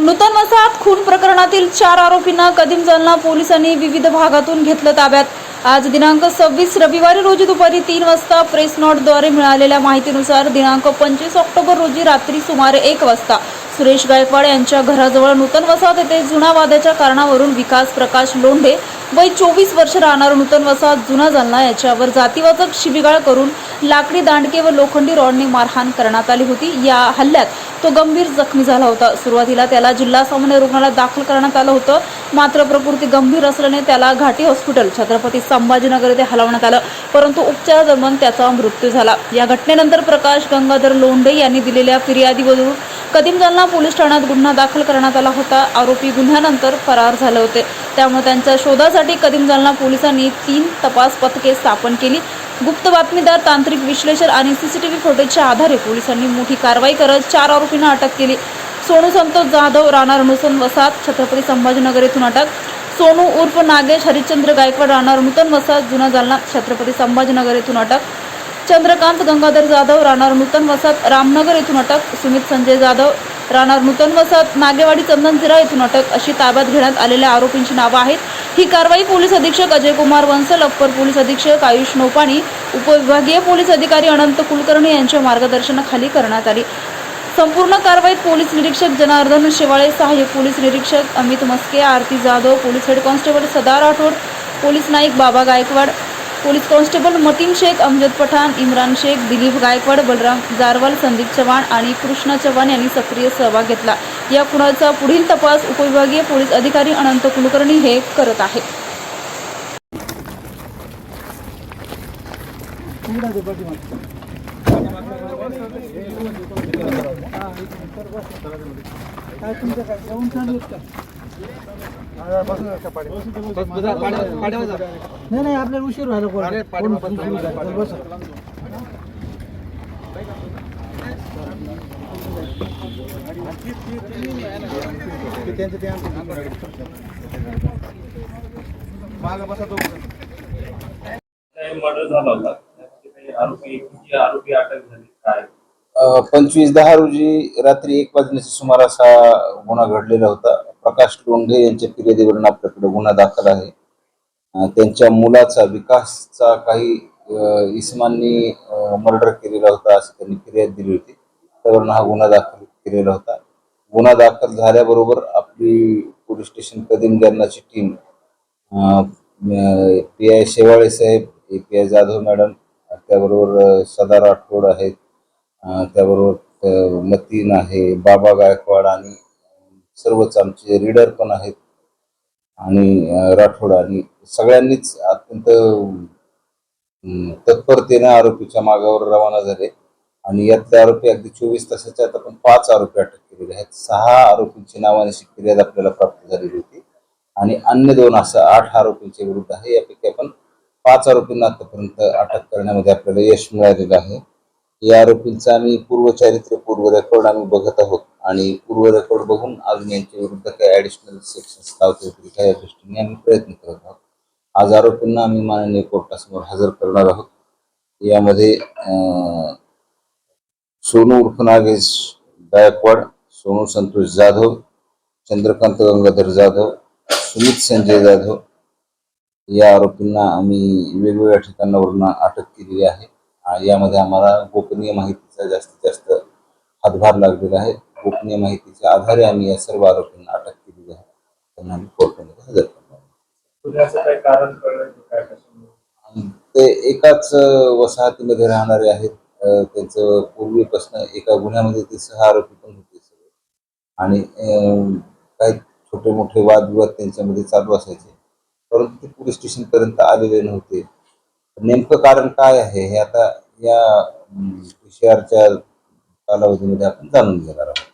नूतन वसाहत खून प्रकरणातील चार आरोपींना कदीम जालना पोलिसांनी विविध भागातून घेतलं ताब्यात. आज दिनांक सव्वीस रविवारी रोजी दुपारी तीन वाजता प्रेस नोटद्वारे मिळालेल्या माहितीनुसार दिनांक पंचवीस ऑक्टोबर रोजी रात्री सुमारे एक वाजता सुरेश गायकवाड यांच्या घराजवळ नूतन वसाहत येथे जुना वादाच्या कारणावरून विकास प्रकाश लोंढे वय चोवीस वर्ष राहणार नूतन वसाहत जुना जालना याच्यावर जातीवाचक शिबिगाळ करून लाकडी दांडके व लोखंडी रॉडने मारहाण करण्यात आली होती. या हल्ल्यात तो गंभीर जखमी झाला होता. सुरुवातीला त्याला जिल्हा सामान्य रुग्णालयात दाखल करण्यात आलं होतं. मात्र प्रकृती गंभीर असल्याने त्याला घाटी हॉस्पिटल छत्रपती संभाजीनगर येथे हलवण्यात आलं. परंतु उपचारादरम्यान त्याचा मृत्यू झाला. या घटनेनंतर प्रकाश गंगाधर लोंढे यांनी दिलेल्या फिर्यादीवरून कदीम जालना पोलीस ठाण्यात गुन्हा दाखल करण्यात आला होता. आरोपी गुन्ह्यानंतर फरार झाले होते. त्यामुळे त्यांच्या शोधासाठी कदीम जालना पोलिसांनी तीन तपास पथके स्थापन केली गुप्त बातमीदार तांत्रिक विश्लेषण आणि सीसीटीव्ही फुटेजच्या आधारे पोलिसांनी मोठी कारवाई करत चार आरोपींना अटक केली. सोनू संतोष जाधव राहणार नुसन वसाहत छत्रपती संभाजीनगर येथून अटक. सोनू उर्फ नागेश हरिश्चंद्र गायकवाड राहणार नूतन वसाहत जुना जालना छत्रपती संभाजीनगर येथून अटक. चंद्रकांत गंगाधर जाधव राहणार नूतन वसाहत रामनगर येथून अटक सुमित संजय जाधव राहणार नूतन वसाहत नागेवाडी चंदनझिरा येथून अटक अशी ताब्यात घेण्यात आलेल्या आरोपींची नावं आहेत. ही कारवाई पोलीस अधीक्षक अजय कुमार वंसल अप्पर पोलीस अधीक्षक आयुष नोपाणी उपविभागीय पोलीस अधिकारी अनंत कुलकर्णी यांच्या मार्गदर्शनाखाली करण्यात आली. संपूर्ण कारवाईत पोलीस निरीक्षक जनार्दन शेवाळे सहाय्यक पोलीस निरीक्षक Amit Maske Aarti Jadhav police head constable Sada Rathod police Naik Baba Gaikwad police constable Matin Shaikh Amjad Pathan Imran Shaikh Dilip Gaikwad Balram Jarwal Sandeep Chavan आणि कृष्णा चव्हाण यांनी सक्रिय सहभाग घेतला. या खुणाचा पुढील तपास उपविभागीय पोलीस अधिकारी अनंत कुलकर्णी हे करत आहेत. नाही नाही आपल्याला उशीर व्हायला कोण. बसा. काही मर्डर झाला होता त्यामध्ये काही आरोपी किती आरोपी अटक झाले काय पंचवीस दहा रोजी रात्री एक वाजण्याच्या सुमारास हा गुन्हा घडलेला होता प्रकाश लोंढे यांच्या फिर्यादीवरून आपल्याकडे गुन्हा दाखल आहे. त्यांच्या मुलाचा विकासचा काही इसमांनी मर्डर केलेला होता असं त्यांनी फिर्याद दिली होती. त्यावरून हा गुन्हा दाखल केलेला होता. गुन्हा दाखल झाल्याबरोबर आपली police station Kadim team P I Shewale Saheb A P I Jadhav madam त्याबरोबर सदा राठोड आहेत. त्याबरोबर मतीन आहे बाबा गायकवाड आणि सर्वच आमचे रीडर पण आहेत. आणि राठोड आणि सगळ्यांनीच अत्यंत तत्परतेनं तत्परतेने आरोपीच्या मागावर रवाना झाले. आणि यातले आरोपी अगदी चोवीस तासाच्या आत आपण पाच आरोपी अटक केलेले आहेत. सहा आरोपींची नावानिशी फिर्याद आपल्याला प्राप्त झालेली होती. आणि अन्य दोन असं आठ आरोपींच्या विरुद्ध आहे. यापैकी आपण पाच आरोपींना आतापर्यंत अटक करण्यामध्ये आपल्याला यश मिळालेलं आहे. या आरोपींचा आम्ही पूर्व चारित्र्य पूर्व रेकॉर्ड आम्ही बघत आहोत. आणि पूर्व रेकॉर्ड बघून अजून यांच्या विरुद्ध काही ऍडिशनल सेक्शन्स लावता येतील का या दृष्टीने आम्ही प्रयत्न करत आहोत. आज आरोपींना आम्ही माननीय कोर्टासमोर हजर करणार आहोत. यामध्ये सोनू उर्फ नागेश गायकवाड सोनू संतोष जाधव चंद्रकांत गंगाधर जाधव सुमित संजय जाधव या आरोपींना आम्ही वेगवेगळ्या ठिकाणावरून अटक केलेली आहे. यामध्ये आम्हाला गोपनीय माहितीचा जास्तीत जास्त हातभार लागलेला आहे. गोपनीय माहितीच्या आधारे आम्ही या सर्व आरोपींना अटक केलेली आहे. त्यांना आम्ही कोर्टामध्ये हजर करणार ते एकाच वसाहतीमध्ये राहणारे आहेत. त्यांचं पूर्वीपासून एका गुन्ह्यामध्ये ते सहा आरोपी पण होते सगळे. आणि काही छोटे मोठे वादविवाद त्यांच्यामध्ये चालू असायचे. परंतु ते पोलीस स्टेशन पर्यंत आलेले नव्हते. नेमकं कारण काय आहे हे आता या विषयाच्या कालावधीमध्ये आपण जाणून घेणार आहोत.